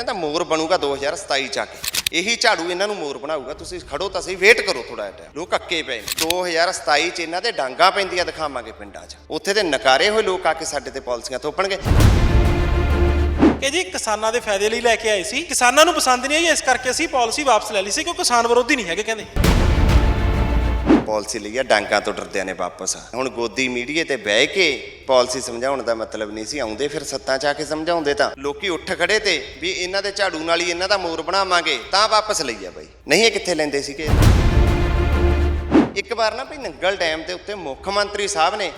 ਇਹਨਾਂ ਦਾ ਮੋਰ ਬਣੂਗਾ 2027 ਚ ਆ ਕੇ। ਇਹੀ ਝਾੜੂ ਇਹਨਾਂ ਨੂੰ ਮੋਰ ਬਣਾਊਗਾ। ਤੁਸੀਂ ਖੜੋ ਤਾਂ ਸਹੀ ਵੇਟ ਕਰੋ ਥੋੜਾ ਟਾਈਮ ਲੋਕ ਅੱਕੇ ਪਏ ਨੇ। 2027 ਚ ਇਹਨਾਂ ਦੇ ਡਾਂਗਾ ਪੈਂਦੀਆਂ ਦਿਖਾਵਾਂਗੇ ਪਿੰਡਾਂ 'ਚ। ਉੱਥੇ ਦੇ ਨਕਾਰੇ ਹੋਏ ਲੋਕ ਆ ਕੇ ਸਾਡੇ ਤੇ ਪਾਲਿਸੀਆਂ ਥੋਪਣਗੇ। ਕਿ ਜੀ, ਕਿਸਾਨਾਂ ਦੇ ਫਾਇਦੇ ਲਈ ਲੈ ਕੇ ਆਏ ਸੀ। ਕਿਸਾਨਾਂ ਨੂੰ ਪਸੰਦ ਨਹੀਂ ਆਈ, ਇਸ ਕਰਕੇ ਅਸੀਂ ਪਾਲਿਸੀ ਵਾਪਸ ਲੈ ਲਈ ਸੀ, ਕਿਉਂਕਿ ਕਿਸਾਨ ਵਿਰੋਧੀ ਨਹੀਂ ਹੈਗੇ, ਕਹਿੰਦੇ। ਪਾਲਿਸੀ ਲਈ ਆ, ਡਾਂਗਾ ਤੋਂ ਡਰਦਿਆਂ ਨੇ ਵਾਪਸ। ਹੁਣ ਗੋਦੀ ਮੀਡੀਏ ਤੇ ਬਹਿ ਕੇ ਪਾਲਿਸੀ ਸਮਝਾਉਣ ਦਾ ਮਤਲਬ ਨਹੀਂ ਸੀ, ਆਉਂਦੇ ਫਿਰ ਸੱਤਾਂ ਚ ਆ ਕੇ ਸਮਝਾਉਂਦੇ ਤਾਂ। ਲੋਕੀ ਉੱਠ ਖੜੇ ਤੇ ਵੀ ਇਹਨਾਂ ਦੇ ਝਾੜੂ ਨਾਲ ਹੀ ਇਹਨਾਂ ਦਾ ਮੋਰ ਬਣਾਵਾਂਗੇ, ਤਾਂ ਵਾਪਸ ਲਈ ਆ ਬਾਈ। ਨਹੀਂ, ਇਹ ਕਿੱਥੇ ਲੈਂਦੇ ਸੀਗੇ? ਇੱਕ ਵਾਰ ਨਾ ਵੀ ਨੰਗਲ ਡੈਮ ਦੇ ਉੱਤੇ ਮੁੱਖ ਮੰਤਰੀ ਸਾਹਿਬ ਨੇ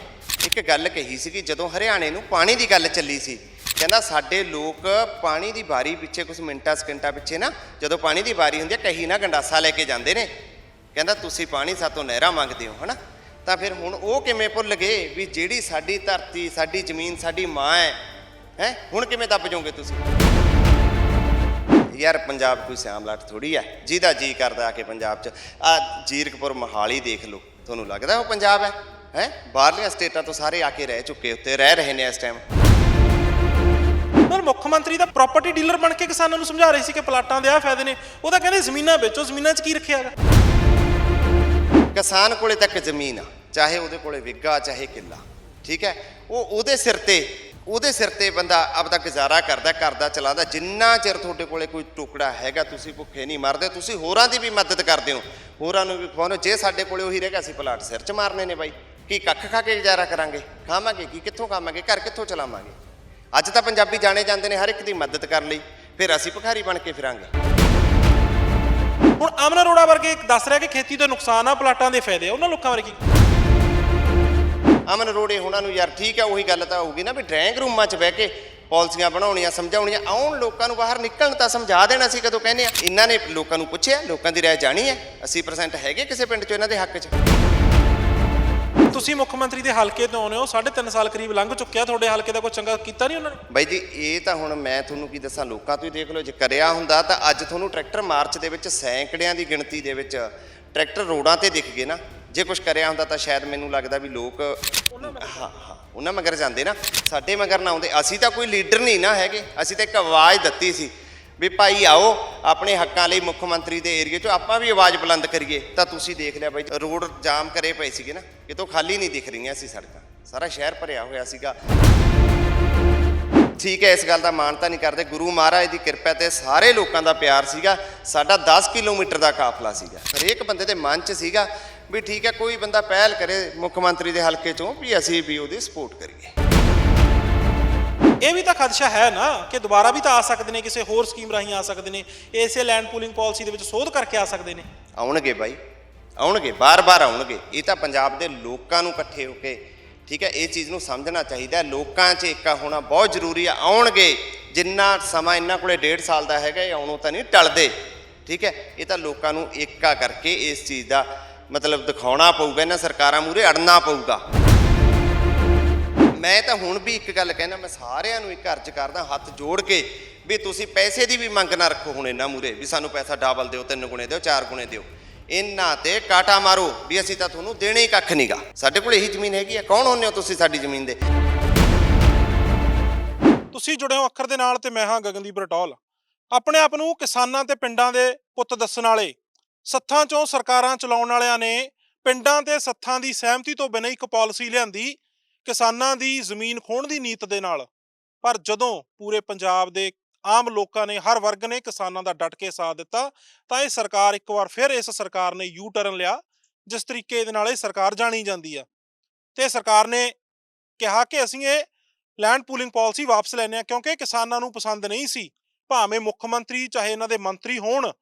ਇੱਕ ਗੱਲ ਕਹੀ ਸੀ ਕਿ ਜਦੋਂ ਹਰਿਆਣੇ ਨੂੰ ਪਾਣੀ ਦੀ ਗੱਲ ਚੱਲੀ ਸੀ। ਕਹਿੰਦਾ ਸਾਡੇ ਲੋਕ ਪਾਣੀ ਦੀ ਵਾਰੀ ਪਿੱਛੇ ਕੁਝ ਮਿੰਟਾਂ ਸਕਿੰਟਾਂ ਪਿੱਛੇ ਨਾ, ਜਦੋਂ ਪਾਣੀ ਦੀ ਵਾਰੀ ਹੁੰਦੀ ਹੈ ਕਹੀ ਨਾ ਗੰਡਾਸਾ ਲੈ ਕੇ ਜਾਂਦੇ ਨੇ। ਕਹਿੰਦਾ, ਤੁਸੀਂ ਪਾਣੀ ਸਾਤੋਂ ਨਹਿਰਾਂ ਮੰਗਦੇ ਹੋ, ਹਨਾ? ਤਾਂ ਫਿਰ ਹੁਣ ਉਹ ਕਿਵੇਂ ਭੁੱਲ ਗਏ ਵੀ ਜਿਹੜੀ ਸਾਡੀ ਧਰਤੀ, ਸਾਡੀ ਜ਼ਮੀਨ, ਸਾਡੀ ਮਾਂ ਹੈ ਹੈ? ਹੁਣ ਕਿਵੇਂ ਦੱਬ ਜਾਓਗੇ ਤੁਸੀਂ? ਯਾਰ, ਪੰਜਾਬ ਕੋਈ ਸਿਆਮਲਾਟ ਥੋੜੀ ਹੈ ਜਿਹਦਾ ਜੀ ਕਰਦਾ ਆ ਕੇ ਪੰਜਾਬ 'ਚ। ਆ ਜੀਰਕਪੁਰ ਮਹਾਲੀ ਦੇਖ ਲਓ। ਤੁਹਾਨੂੰ ਲੱਗਦਾ ਉਹ ਪੰਜਾਬ ਹੈ? ਹੈ? ਬਾਹਰਲੀਆਂ ਸਟੇਟਾਂ ਤੋਂ ਸਾਰੇ ਆ ਕੇ ਰਹਿ ਚੁੱਕੇ, ਉੱਤੇ ਰਹਿ ਰਹੇ ਨੇ ਇਸ ਟਾਈਮ ਪਰ ਮੁੱਖ ਮੰਤਰੀ ਦਾ ਪ੍ਰਾਪਰਟੀ ਡੀਲਰ ਬਣ ਕੇ ਕਿਸਾਨਾਂ ਨੂੰ ਸਮਝਾ ਰਹੇ ਸੀ ਕਿ ਪਲਾਟਾਂ ਦੇ ਆ ਫਾਇਦੇ ਨੇ। ਉਹ ਤਾਂ ਕਹਿੰਦੇ ਜ਼ਮੀਨਾਂ ਵੇਚੋ, ਜ਼ਮੀਨਾਂ 'ਚ ਕੀ ਰੱਖਿਆ ਹੈਗਾ? ਕਿਸਾਨ ਕੋਲੇ ਤੱਕ ਜ਼ਮੀਨ ਆ, ਚਾਹੇ ਉਹਦੇ ਕੋਲੇ ਵਿੱਗਾ, ਚਾਹੇ ਕਿੱਲਾ, ਠੀਕ ਹੈ? ਉਹ ਉਹਦੇ ਸਿਰ ਤੇ, ਉਹਦੇ ਸਿਰ ਤੇ ਬੰਦਾ ਆਪਦਾ ਗੁਜ਼ਾਰਾ ਕਰਦਾ ਕਰਦਾ ਚਲਾਉਂਦਾ, ਜਿੰਨਾ ਚਿਰ ਤੁਹਾਡੇ ਕੋਲੇ ਕੋਈ ਟੁਕੜਾ ਹੈਗਾ, ਤੁਸੀਂ ਭੁੱਖੇ ਨਹੀਂ ਮਰਦੇ, ਤੁਸੀਂ ਹੋਰਾਂ ਦੀ ਵੀ ਮਦਦ ਕਰਦੇ ਹੋ। ਹੋਰਾਂ ਨੂੰ ਵੀ ਖਵਾਉਣੇ ਜੇ ਸਾਡੇ ਕੋਲੇ ਉਹੀ ਰਹਿ ਗਿਆ, ਅਸੀਂ ਪਲਾਟ ਸਿਰ 'ਚ ਮਾਰਨੇ ਨੇ ਬਾਈ। ਕੀ ਕੱਖ ਖਾ ਕੇ ਗੁਜ਼ਾਰਾ ਕਰਾਂਗੇ? ਖਾਵਾਂਗੇ ਕੀ? ਕਿੱਥੋਂ ਖਾਵਾਂਗੇ? ਘਰ ਕਿੱਥੋਂ ਚਲਾਵਾਂਗੇ? ਅੱਜ ਤਾਂ ਪੰਜਾਬੀ ਜਾਣੇ ਜਾਂਦੇ ਨੇ ਹਰ ਇੱਕ ਦੀ ਮਦਦ ਕਰਨ ਲਈ, ਫਿਰ ਅਸੀਂ ਭਿਖਾਰੀ ਬਣ ਕੇ ਫਿਰਾਂਗੇ। ਹੁਣ ਅਮਨ ਅਰੋੜਾ ਵਰਗੇ ਦੱਸ ਰਿਹਾ ਕਿ ਖੇਤੀ ਤੋਂ ਨੁਕਸਾਨ ਆ, ਪਲਾਟਾਂ ਦੇ ਫਾਇਦੇ ਆ। ਉਹਨਾਂ ਲੋਕਾਂ ਬਾਰੇ ਕੀ ਅਮਨ ਅਰੋੜੇ ਉਹਨਾਂ ਨੂੰ ਯਾਰ ਠੀਕ ਆ, ਉਹੀ ਗੱਲ ਤਾਂ ਹੋਊਗੀ ਨਾ ਵੀ ਡਰਾਇੰਗ ਰੂਮਾਂ 'ਚ ਬਹਿ ਕੇ ਪਾਲਿਸੀਆਂ ਬਣਾਉਣੀਆਂ, ਸਮਝਾਉਣੀਆਂ, ਆਉਣ ਲੋਕਾਂ ਨੂੰ ਬਾਹਰ ਨਿਕਲਣ ਤਾਂ ਸਮਝਾ ਦੇਣਾ ਸੀ ਕਦੋਂ ਕਹਿੰਦੇ ਆ। ਇਹਨਾਂ ਨੇ ਲੋਕਾਂ ਨੂੰ ਪੁੱਛਿਆ, ਲੋਕਾਂ ਦੀ ਰਾਏ ਜਾਣੀ ਹੈ। 80% ਹੈਗੇ ਕਿਸੇ ਪਿੰਡ 'ਚ ਇਹਨਾਂ ਦੇ ਹੱਕ 'ਚ। ਤੁਸੀਂ ਮੁੱਖ ਮੰਤਰੀ ਦੇ ਹਲਕੇ ਤੋਂ ਆਉਂਦੇ ਹੋ 3.5 ਸਾਲ ਕਰੀਬ ਲੰਘ ਚੁੱਕਿਆ ਤੁਹਾਡੇ ਹਲਕੇ ਦਾ ਕੋਈ ਚੰਗਾ ਕੀਤਾ ਨਹੀਂ ਉਹਨਾਂ ਨੇ? ਬਾਈ ਜੀ ਇਹ ਤਾਂ ਹੁਣ ਮੈਂ ਤੁਹਾਨੂੰ ਕੀ ਦੱਸਾਂ ਲੋਕਾਂ ਤੋਂ ਹੀ ਦੇਖ ਲਓ ਜੇ ਕਰਿਆ ਹੁੰਦਾ ਤਾਂ ਅੱਜ ਤੁਹਾਨੂੰ ਟਰੈਕਟਰ ਮਾਰਚ ਦੇ ਵਿੱਚ ਸੈਂਕੜਿਆਂ ਦੀ ਗਿਣਤੀ ਦੇ ਵਿੱਚ ਟਰੈਕਟਰ ਰੋਡਾਂ ਤੇ ਦਿਖ ਗਏ ਨਾ। ਜੇ ਕੁਝ ਕਰਿਆ ਹੁੰਦਾ ਤਾਂ ਸ਼ਾਇਦ ਮੈਨੂੰ ਲੱਗਦਾ ਵੀ ਲੋਕ ਹਾਂ ਹਾਂ ਉਹਨਾਂ ਮਗਰ ਜਾਂਦੇ ਨਾ। ਸਾਡੇ ਮਗਰ ਨਾ ਆਉਂਦੇ। ਅਸੀਂ ਤਾਂ ਕੋਈ ਲੀਡਰ ਨਹੀਂ ਨਾ ਹੈਗੇ। ਅਸੀਂ ਤਾਂ ਇੱਕ ਆਵਾਜ਼ ਦਿੱਤੀ ਸੀ। ਵੀ ਭਾਈ ਆਓ, ਆਪਣੇ ਹੱਕਾਂ ਲਈ ਮੁੱਖ ਮੰਤਰੀ ਦੇ ਏਰੀਏ 'ਚ ਆਪਾਂ ਵੀ ਆਵਾਜ਼ ਬੁਲੰਦ ਕਰੀਏ। ਤਾਂ ਤੁਸੀਂ ਦੇਖ ਲਿਆ ਬਾਈ, ਰੋਡ ਜਾਮ ਕਰੇ ਪਏ ਸੀਗੇ ਨਾ ਕਿਤੋਂ ਖਾਲੀ ਨਹੀਂ ਦਿਖ ਰਹੀਆਂ ਸੀ ਸੜਕਾਂ। ਸਾਰਾ ਸ਼ਹਿਰ ਭਰਿਆ ਹੋਇਆ ਸੀਗਾ। ਠੀਕ ਹੈ, ਇਸ ਗੱਲ ਦਾ ਮਾਣ ਤਾਂ ਨਹੀਂ ਕਰਦੇ। ਗੁਰੂ ਮਹਾਰਾਜ ਦੀ ਕਿਰਪਾ ਤੇ ਸਾਰੇ ਲੋਕਾਂ ਦਾ ਪਿਆਰ ਸੀਗਾ। ਸਾਡਾ 10 ਕਿਲੋਮੀਟਰ ਦਾ ਕਾਫਲਾ ਸੀਗਾ। ਹਰੇਕ ਬੰਦੇ ਦੇ ਮਨ 'ਚ ਸੀਗਾ ਵੀ ਠੀਕ ਹੈ, ਕੋਈ ਬੰਦਾ ਪਹਿਲ ਕਰੇ ਮੁੱਖ ਮੰਤਰੀ ਦੇ ਹਲਕੇ 'ਚੋਂ ਵੀ ਅਸੀਂ ਵੀ ਉਹਦੀ ਸਪੋਰਟ ਕਰੀਏ। ਇਹ ਵੀ ਤਾਂ ਖਦਸ਼ਾ ਹੈ ਨਾ ਕਿ ਦੁਬਾਰਾ ਵੀ ਤਾਂ ਆ ਸਕਦੇ ਨੇ, ਕਿਸੇ ਹੋਰ ਸਕੀਮ ਰਾਹੀਂ ਆ ਸਕਦੇ ਨੇ, ਇਸੇ ਲੈਂਡ ਪੂਲਿੰਗ ਪਾਲਿਸੀ ਦੇ ਵਿੱਚ ਸੋਧ ਕਰਕੇ ਆ ਸਕਦੇ ਨੇ। ਆਉਣਗੇ ਬਾਈ, ਆਉਣਗੇ, ਬਾਰ-ਬਾਰ ਆਉਣਗੇ। ਇਹ ਤਾਂ ਪੰਜਾਬ ਦੇ ਲੋਕਾਂ ਨੂੰ ਇਕੱਠੇ ਹੋ ਕੇ, ਠੀਕ ਹੈ, ਇਹ ਚੀਜ਼ ਨੂੰ ਸਮਝਣਾ ਚਾਹੀਦਾ ਲੋਕਾਂ 'ਚ ਏਕਾ ਹੋਣਾ ਬਹੁਤ ਜ਼ਰੂਰੀ ਆ। ਆਉਣਗੇ, ਜਿੰਨਾ ਸਮਾਂ ਇਹਨਾਂ ਕੋਲੇ ਡੇਢ ਸਾਲ ਦਾ ਹੈਗਾ, ਇਹ ਆਉਣੋਂ ਤਾਂ ਨਹੀਂ ਟਲਦੇ, ਠੀਕ ਹੈ। ਇਹ ਤਾਂ ਲੋਕਾਂ ਨੂੰ ਏਕਾ ਕਰਕੇ ਇਸ ਚੀਜ਼ ਦਾ ਮਤਲਬ ਦਿਖਾਉਣਾ ਪਊਗਾ, ਇਹਨਾਂ ਸਰਕਾਰਾਂ ਮੂਰੇ ਅੜਨਾ ਪਊਗਾ। ਮੈਂ ਤਾਂ ਹੁਣ ਵੀ ਇੱਕ ਗੱਲ ਕਹਿੰਦਾ, ਮੈਂ ਸਾਰਿਆਂ ਨੂੰ ਇੱਕ ਅਰਜ਼ ਕਰਦਾ, ਹੱਥ ਜੋੜ ਕੇ ਵੀ ਤੁਸੀਂ ਪੈਸੇ ਦੀ ਵੀ ਮੰਗ ਨਾ ਰੱਖੋ ਹੁਣ ਇਹਨਾਂ ਮੂਰੇ ਵੀ ਸਾਨੂੰ ਪੈਸਾ ਡਬਲ ਦਿਓ, ਤਿੰਨ ਗੁਣੇ ਦਿਓ, ਚਾਰ ਗੁਣੇ ਦਿਓ। ਇਹਨਾਂ ਤੇ ਕਾਟਾ ਮਾਰੋ ਵੀ ਅਸੀਂ ਤਾਂ ਤੁਹਾਨੂੰ ਦੇਣੇ ਹੀ ਕੱਖ ਨਹੀਂਗਾ ਸਾਡੇ ਕੋਲ ਇਹੀ ਜ਼ਮੀਨ ਹੈਗੀ ਆ, ਕੌਣ ਹੁੰਨੇ ਹੋ ਤੁਸੀਂ ਸਾਡੀ ਜ਼ਮੀਨ ਦੇ? ਤੁਸੀਂ ਜੁੜੇ ਹੋ ਅੱਖਰ ਦੇ ਨਾਲ ਤੇ ਮੈਂ ਹਾਂ ਗਗਨਦੀਪ ਰਟੌਲ। ਆਪਣੇ ਆਪ ਨੂੰ ਕਿਸਾਨਾਂ ਤੇ ਪਿੰਡਾਂ ਦੇ ਪੁੱਤ ਦੱਸਣ ਵਾਲੇ, ਸੱਥਾਂ ਚੋਂ ਸਰਕਾਰਾਂ ਚਲਾਉਣ ਵਾਲਿਆਂ ਨੇ ਪਿੰਡਾਂ ਤੇ ਸੱਥਾਂ ਦੀ ਸਹਿਮਤੀ ਤੋਂ ਬਿਨਾਂ ਇੱਕ ਪਾਲਿਸੀ ਲਿਆਂਦੀ ਕਿਸਾਨਾਂ ਦੀ ਜ਼ਮੀਨ ਖੋਣ ਦੀ ਨੀਤ ਦੇ ਨਾਲ। ਪਰ ਜਦੋਂ ਪੂਰੇ ਪੰਜਾਬ ਦੇ ਆਮ ਲੋਕਾਂ ਨੇ ਹਰ ਵਰਗ ਨੇ ਕਿਸਾਨਾਂ ਦਾ ਡਟ ਕੇ ਸਾਥ ਦਿੱਤਾ, ਤਾਂ ਇਹ ਸਰਕਾਰ ਇੱਕ ਵਾਰ ਫਿਰ ਇਸ ਸਰਕਾਰ ਨੇ ਯੂ ਟਰਨ ਲਿਆ, ਜਿਸ ਤਰੀਕੇ ਦੇ ਨਾਲ ਇਹ ਸਰਕਾਰ ਜਾਣੀ ਜਾਂਦੀ ਆ। ਤੇ ਸਰਕਾਰ ਨੇ ਕਿਹਾ ਕਿ ਅਸੀਂ ਇਹ ਲੈਂਡ ਪੂਲਿੰਗ ਪਾਲਿਸੀ ਵਾਪਸ ਲੈਣੇ ਆ ਕਿਉਂਕਿ ਕਿਸਾਨਾਂ ਨੂੰ ਪਸੰਦ ਨਹੀਂ ਸੀ। ਭਾਵੇਂ ਮੁੱਖ ਮੰਤਰੀ, ਚਾਹੇ ਇਹਨਾਂ ਦੇ ਮੰਤਰੀ ਹੋਣ,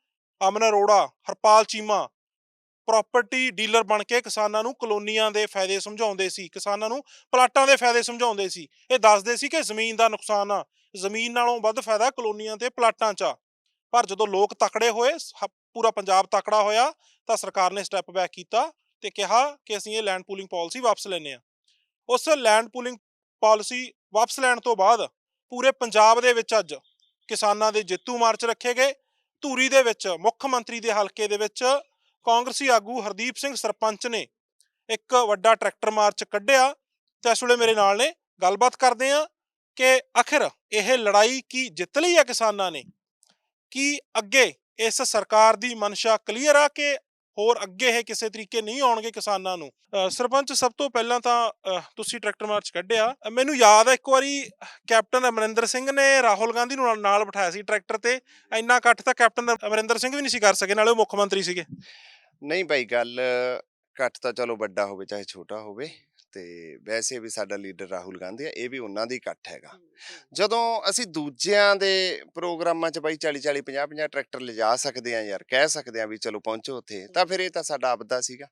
ਅਮਨ ਅਰੋੜਾ, ਹਰਪਾਲ ਚੀਮਾ ਪ੍ਰਾਪਰਟੀ ਡੀਲਰ ਬਣ ਕੇ ਕਿਸਾਨਾਂ ਨੂੰ ਕਲੋਨੀਆਂ ਦੇ ਫਾਇਦੇ ਸਮਝਾਉਂਦੇ ਸੀ, ਕਿਸਾਨਾਂ ਨੂੰ ਪਲਾਟਾਂ ਦੇ ਫਾਇਦੇ ਸਮਝਾਉਂਦੇ ਸੀ। ਇਹ ਦੱਸਦੇ ਸੀ ਕਿ ਜ਼ਮੀਨ ਦਾ ਨੁਕਸਾਨ ਆ। ਜ਼ਮੀਨ ਨਾਲੋਂ ਵੱਧ ਫਾਇਦਾ ਕਲੋਨੀਆਂ ਤੇ ਪਲਾਟਾਂ 'ਚ ਆ। ਪਰ ਜਦੋਂ ਲੋਕ ਤਕੜੇ ਹੋਏ, ਸ- ਪੂਰਾ ਪੰਜਾਬ ਤਕੜਾ ਹੋਇਆ, ਤਾਂ ਸਰਕਾਰ ਨੇ ਸਟੈਪ ਬੈਕ ਕੀਤਾ ਤੇ ਕਿਹਾ ਕਿ ਅਸੀਂ ਇਹ ਲੈਂਡ ਪੂਲਿੰਗ ਪਾਲਿਸੀ ਵਾਪਸ ਲੈਣੇ ਆ ਉਸ ਲੈਂਡ ਪੂਲਿੰਗ ਪਾਲਿਸੀ ਵਾਪਸ ਲੈਣ ਤੋਂ ਬਾਅਦ ਪੂਰੇ ਪੰਜਾਬ ਦੇ ਵਿੱਚ ਅੱਜ ਕਿਸਾਨਾਂ ਦੇ ਜੇਤੂ ਮਾਰਚ ਰੱਖੇ ਗਏ। ਧੂਰੀ ਦੇ ਵਿੱਚ ਮੁੱਖ ਮੰਤਰੀ ਦੇ ਹਲਕੇ ਦੇ ਵਿੱਚ ਕਾਂਗਰਸੀ ਆਗੂ ਹਰਦੀਪ ਸਿੰਘ ਸਰਪੰਚ ਨੇ ਇੱਕ ਵੱਡਾ ਟਰੈਕਟਰ ਮਾਰਚ ਕੱਢਿਆ। ਤੇ ਇਸ ਵੇਲੇ ਮੇਰੇ ਨਾਲ ਨੇ ਗੱਲਬਾਤ ਕਰਦੇ ਆ ਕਿ ਆਖਿਰ ਇਹ ਲੜਾਈ ਕੀ ਜਿੱਤ ਲਈ ਆ ਕਿਸਾਨਾਂ ਨੇ? ਕੀ ਅੱਗੇ ਇਸ ਸਰਕਾਰ ਦੀ ਮਨਸ਼ਾ ਕਲੀਅਰ ਆ ਕਿ ਹੋਰ ਅੱਗੇ ਇਹ ਕਿਸੇ ਤਰੀਕੇ ਨਹੀਂ ਆਉਣਗੇ ਕਿਸਾਨਾਂ ਨੂੰ? ਸਰਪੰਚ, ਸਭ ਤੋਂ ਪਹਿਲਾਂ ਤਾਂ ਤੁਸੀਂ ਟਰੈਕਟਰ ਮਾਰਚ ਕੱਢਿਆ। ਮੈਨੂੰ ਯਾਦ ਹੈ ਇੱਕ ਵਾਰੀ ਕੈਪਟਨ ਅਮਰਿੰਦਰ ਸਿੰਘ ਨੇ ਰਾਹੁਲ ਗਾਂਧੀ ਨੂੰ ਨਾਲ- ਨਾਲ ਬਿਠਾਇਆ ਸੀ ਟਰੈਕਟਰ ਤੇ। ਇੰਨਾ ਇਕੱਠ ਤਾਂ ਕੈਪਟਨ ਅਮਰਿੰਦਰ ਸਿੰਘ ਵੀ ਨਹੀਂ ਸੀ ਕਰ ਸਕੇ, ਨਾਲੇ ਉਹ ਮੁੱਖ ਮੰਤਰੀ ਸੀਗੇ। ਨਹੀਂ ਭਾਈ ਗੱਲ ਘੱਟ ਤਾਂ ਚਲੋ ਵੱਡਾ ਹੋਵੇ ਚਾਹੇ ਛੋਟਾ ਹੋਵੇ ਤੇ ਵੈਸੇ ਵੀ ਸਾਡਾ ਲੀਡਰ ਰਾਹੁਲ ਗਾਂਧੀ ਆ ਇਹ ਵੀ ਉਹਨਾਂ ਦੀ ਇਕੱਠ ਹੈਗਾ। ਜਦੋਂ ਅਸੀਂ ਦੂਜਿਆਂ ਦੇ ਪ੍ਰੋਗਰਾਮਾਂ 'ਚ ਬਾਈ 40 40 50 50 ਟਰੈਕਟਰ ਲਿਜਾ ਸਕਦੇ ਆ ਯਾਰ ਕਹਿ ਸਕਦੇ ਆ ਵੀ ਚਲੋ ਪਹੁੰਚੋ ਉੱਥੇ ਤਾਂ ਫਿਰ ਇਹ ਤਾਂ ਸਾਡਾ ਆਪਦਾ ਸੀਗਾ।